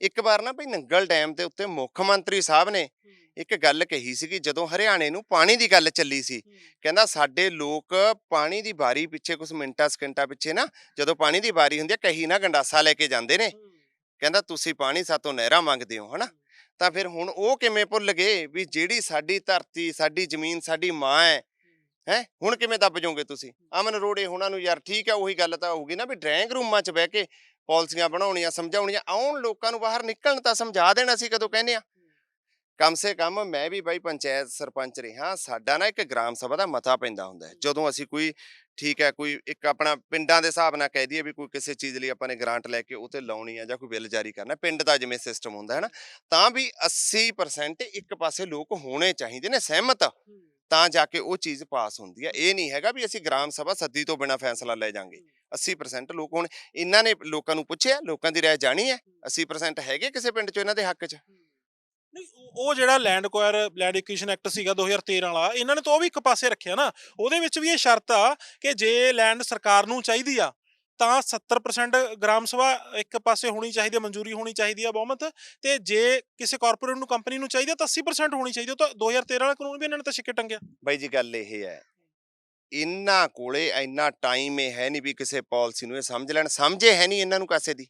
ਇੱਕ ਵਾਰ ਨਾ ਬਈ ਨੰਗਲ ਡੈਮ ਦੇ ਉੱਤੇ ਮੁੱਖ ਮੰਤਰੀ ਸਾਹਿਬ ਨੇ ਇੱਕ ਗੱਲ ਕਹੀ ਸੀਗੀ ਜਦੋਂ ਹਰਿਆਣੇ ਨੂੰ ਪਾਣੀ ਦੀ ਗੱਲ ਚੱਲੀ ਸੀ ਕਹਿੰਦਾ ਸਾਡੇ ਲੋਕ ਪਾਣੀ ਦੀ ਬਾਰੀ ਪਿੱਛੇ ਕੁਝ ਮਿੰਟਾਂ ਸਕਿੰਟਾਂ ਪਿੱਛੇ ਨਾ ਜਦੋਂ ਪਾਣੀ ਦੀ ਬਾਰੀ ਹੁੰਦੀ ਹੈ ਕਹੀ ਨਾ ਗੰਡਾਸਾ ਲੈ ਕੇ ਜਾਂਦੇ ਨੇ। ਕਹਿੰਦਾ ਤੁਸੀਂ ਪਾਣੀ ਸਾਤੋਂ ਨਹਿਰਾਂ ਮੰਗਦੇ ਹੋ ਹਨਾ? ਤਾਂ ਫਿਰ ਹੁਣ ਉਹ ਕਿਵੇਂ ਭੁੱਲ ਗਏ ਵੀ ਜਿਹੜੀ ਸਾਡੀ ਧਰਤੀ ਸਾਡੀ ਜ਼ਮੀਨ ਸਾਡੀ ਮਾਂ ਹੈ ਹੈ? ਹੁਣ ਕਿਵੇਂ ਦੱਬ ਜਾਓਗੇ ਤੁਸੀਂ? ਅਮਨ ਰੋੜੇ ਹੁਣਾਂ ਨੂੰ ਯਾਰ ਠੀਕ ਹੈ ਉਹੀ ਗੱਲ ਤਾਂ ਹੋਊਗੀ ਨਾ ਵੀ ਡਰਾਇੰਗ ਰੂਮਾਂ 'ਚ ਬਹਿ ਕੇ ਪਾਲਿਸੀਆਂ ਬਣਾਉਣੀਆਂ, ਸਮਝਾਉਣੀਆਂ, ਆਉਣ ਲੋਕਾਂ ਨੂੰ ਬਾਹਰ ਨਿਕਲਣ ਤਾਂ ਸਮਝਾ ਦੇਣਾ ਸੀ ਕਦੋਂ ਕਹਿੰਦੇ ਆ। ਕਮ ਸੇ ਕਮ ਮੈਂ ਵੀ ਬਾਈ ਪੰਚਾਇਤ ਸਰਪੰਚ ਰਿਹਾ, ਸਾਡਾ ਨਾ ਇੱਕ ਗ੍ਰਾਮ ਸਭਾ ਦਾ ਮਤਾ ਪੈਂਦਾ ਹੁੰਦਾ ਜਦੋਂ ਅਸੀਂ ਕੋਈ ਠੀਕ ਹੈ ਕੋਈ ਇੱਕ ਆਪਣਾ ਪਿੰਡਾਂ ਦੇ ਹਿਸਾਬ ਨਾਲ ਕਹਿ ਦਈਏ ਵੀ ਕੋਈ ਕਿਸੇ ਚੀਜ਼ ਲਈ ਆਪਾਂ ਨੇ ਗ੍ਰਾਂਟ ਲੈ ਕੇ ਉਹ ਤੇ ਲਾਉਣੀ ਆ ਜਾਂ ਕੋਈ ਬਿੱਲ ਜਾਰੀ ਕਰਨਾ ਪਿੰਡ ਦਾ ਜਿਵੇਂ ਸਿਸਟਮ ਹੁੰਦਾ ਹੈ ਨਾ ਤਾਂ ਵੀ 80% ਇੱਕ ਪਾਸੇ ਲੋਕ ਹੋਣੇ ਚਾਹੀਦੇ ਨੇ ਸਹਿਮਤ ਤਾਂ ਜਾ ਕੇ ਉਹ ਚੀਜ਼ ਪਾਸ ਹੁੰਦੀ ਹੈ ਇਹ ਨਹੀਂ ਹੈਗਾ ਵੀ ਅਸੀਂ ਗ੍ਰਾਮ ਸਭਾ ਸੱਦੀ ਤੋਂ ਬਿਨਾ ਫੈਸਲਾ ਲੈ ਜਾਾਂਗੇ। 80% ਲੋਕ ਹੁਣ ਇਹਨਾਂ ਨੇ ਲੋਕਾਂ ਨੂੰ ਪੁੱਛਿਆ ਲੋਕਾਂ ਦੀ ਰਾਏ ਜਾਣੀ ਹੈ 80% ਹੈਗੇ ਕਿਸੇ ਪਿੰਡ 'ਚ ਇਹਨਾਂ ਦੇ ਹੱਕ 'ਚ? ਉਹ- ਜਿਹੜਾ land acquire land acquisition act ਸੀਗਾ 2013 ਵਾਲਾ, ਇਹਨਾਂ ਨੇ ਤਾਂ ਉਹ ਵੀ ਇੱਕ ਪਾਸੇ ਰੱਖਿਆ ਨਾ। ਉਹਦੇ ਵਿੱਚ ਵੀ ਇਹ ਸ਼ਰਤ ਆ ਕਿ ਜੇ ਲੈਂਡ ਸਰਕਾਰ ਨੂੰ ਚਾਹੀਦੀ ਆ, ਤਾਂ 70% ਗ੍ਰਾਮ ਸਭਾ ਇੱਕ ਪਾਸੇ ਹੋਣੀ ਚਾਹੀਦੀ ਹੈ ਮਨਜ਼ੂਰੀ ਹੋਣੀ ਚਾਹੀਦੀ ਆ ਬਹੁਮਤ। ਤੇ ਜੇ ਕਿਸੇ ਕਾਰਪੋਰੇਟ ਨੂੰ ਕੰਪਨੀ ਨੂੰ ਚਾਹੀਦੀ ਆ, ਤਾਂ 80% ਹੋਣੀ ਚਾਹੀਦੀ ਉਹ ਤਾਂ 2013 ਵਾਲਾ ਕਾਨੂੰਨ ਵੀ ਇਹਨਾਂ ਨੇ ਤਾਂ ਛਿੱਕੇ ਟੰਗਿਆ। ਬਾਈ ਜੀ, ਗੱਲ ਇਹ ਹੈ, ਇਹਨਾਂ ਕੋਲੇ ਇੰਨਾ ਟਾਈਮ ਇਹ ਹੈ ਨਹੀਂ ਵੀ ਕਿਸੇ ਪਾਲਿਸੀ ਨੂੰ ਇਹ ਸਮਝ ਲੈਣ। ਸਮਝੇ ਹੈ ਨਹੀਂ ਇਹਨਾਂ ਨੂੰ ਕਾਸੇ ਦੀ।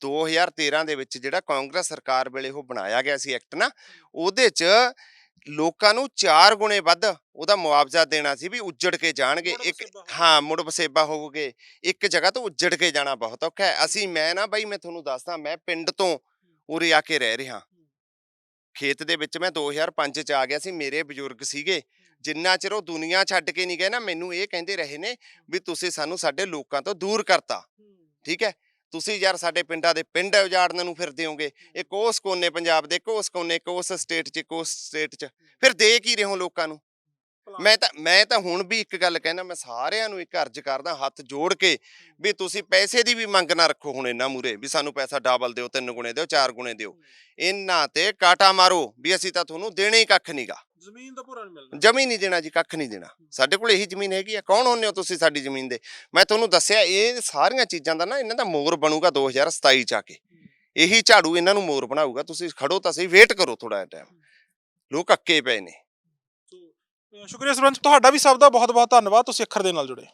2013 ਦੇ ਵਿੱਚ ਜਿਹੜਾ ਕਾਂਗਰਸ ਸਰਕਾਰ ਵੇਲੇ ਉਹ ਬਣਾਇਆ ਗਿਆ ਸੀ ਐਕਟ ਨਾ ਉਹਦੇ 'ਚ ਲੋਕਾਂ ਨੂੰ 4 ਗੁਣੇ ਵੱਧ ਉਹਦਾ ਮੁਆਵਜ਼ਾ ਦੇਣਾ ਸੀ ਵੀ ਉੱਜੜ ਕੇ ਜਾਣਗੇ। ਇੱਕ। ਹਾਂ ਮੁੜ ਵਸੇਬਾ ਹੋਊਗੇ। ਇੱਕ ਜਗ੍ਹਾ ਤੋਂ ਉੱਜੜ ਕੇ ਜਾਣਾ ਬਹੁਤ ਔਖਾ ਹੈ। ਅਸੀਂ ਮੈਂ ਨਾ ਬਾਈ ਮੈਂ ਤੁਹਾਨੂੰ ਦੱਸਦਾ ਮੈਂ ਪਿੰਡ ਤੋਂ ਉਰੇ ਆ ਕੇ ਰਹਿ ਰਿਹਾ। ਖੇਤ ਦੇ ਵਿੱਚ ਮੈਂ 2005 ਚ ਆ ਗਿਆ ਸੀ ਮੇਰੇ ਬਜ਼ੁਰਗ ਸੀਗੇ। ਜਿੰਨਾ ਚਿਰ ਉਹ ਦੁਨੀਆ ਛੱਡ ਕੇ ਨਹੀਂ ਗਏ ਨਾ ਮੈਨੂੰ ਇਹ ਕਹਿੰਦੇ ਰਹੇ ਨੇ ਵੀ ਤੁਸੀਂ ਸਾਨੂੰ ਸਾਡੇ ਲੋਕਾਂ ਤੋਂ ਦੂਰ ਕਰਤਾ। ਠੀਕ ਹੈ? ਤੁਸੀਂ ਯਾਰ ਸਾਡੇ ਪਿੰਡਾਂ ਦੇ ਪਿੰਡ ਉਜਾੜਨ ਨੂੰ ਫਿਰਦੇ ਹੋਗੇ ਇੱਕ ਉਸ ਕੋਨੇ ਪੰਜਾਬ ਦੇ ਇੱਕ ਉਸ ਕੋਨੇ ਇੱਕ ਉਸ ਸਟੇਟ 'ਚ ਇੱਕ ਉਸ ਸਟੇਟ 'ਚ ਫਿਰ ਦੇ ਕੀ ਰਹੇ ਹੋ ਲੋਕਾਂ ਨੂੰ? ਮੈਂ ਤਾਂ ਮੈਂ ਤਾਂ ਹੁਣ ਵੀ ਇੱਕ ਗੱਲ ਕਹਿਣਾ ਮੈਂ ਸਾਰਿਆਂ ਨੂੰ ਇੱਕ ਅਰਜ਼ ਕਰਦਾ ਹੱਥ ਜੋੜ ਕੇ ਵੀ ਤੁਸੀਂ ਪੈਸੇ ਦੀ ਵੀ ਮੰਗ ਨਾ ਰੱਖੋ ਹੁਣ ਇਹਨਾਂ ਮੂਰੇ ਵੀ ਸਾਨੂੰ ਪੈਸਾ ਡਬਲ ਦਿਓ ਤਿੰਨ ਗੁਣੇ ਦਿਓ ਚਾਰ ਗੁਣੇ ਦਿਓ। ਇਹਨਾਂ ਤੇ ਕਾਟਾ ਮਾਰੋ ਵੀ ਅਸੀਂ ਤਾਂ ਤੁਹਾਨੂੰ ਦੇਣੇ ਹੀ ਕੱਖ ਨਹੀਂਗਾ ਜ਼ਮੀਨ ਦਾ ਪੂਰਾ ਨਹੀਂ ਮਿਲਦਾ ਜਮੀ ਨਹੀਂ ਦੇਣਾ ਜੀ ਕੱਖ ਨਹੀਂ ਦੇਣਾ। ਸਾਡੇ ਕੋਲ ਇਹੀ ਜ਼ਮੀਨ ਹੈਗੀ ਆ ਕੌਣ ਹੁੰਨੇ ਹੋ ਤੁਸੀਂ ਸਾਡੀ ਜ਼ਮੀਨ ਦੇ? ਮੈਂ ਤੁਹਾਨੂੰ ਦੱਸਿਆ ਇਹ ਸਾਰੀਆਂ ਚੀਜ਼ਾਂ ਦਾ ਨਾ ਇਹਨਾਂ ਦਾ ਮੋਰ ਬਣੂਗਾ 2027 ਚ ਆ ਕੇ। ਇਹੀ ਝਾੜੂ ਇਹਨਾਂ ਨੂੰ ਮੋਰ ਬਣਾਊਗਾ ਤੁਸੀਂ ਖੜੋ ਤਾਂ ਸਹੀ ਵੇਟ ਕਰੋ ਥੋੜਾ ਟਾਈਮ ਲੋਕ ਅੱਕੇ ਪਏ ਨੇ। ਸ਼ੁਕਰੀਆ ਸਰਪੰਚ ਤੁਹਾਡਾ ਵੀ ਸਭ ਦਾ ਬਹੁਤ ਬਹੁਤ ਧੰਨਵਾਦ ਤੁਸੀਂ ਅੱਖਰ ਦੇ ਨਾਲ ਜੁੜੇ।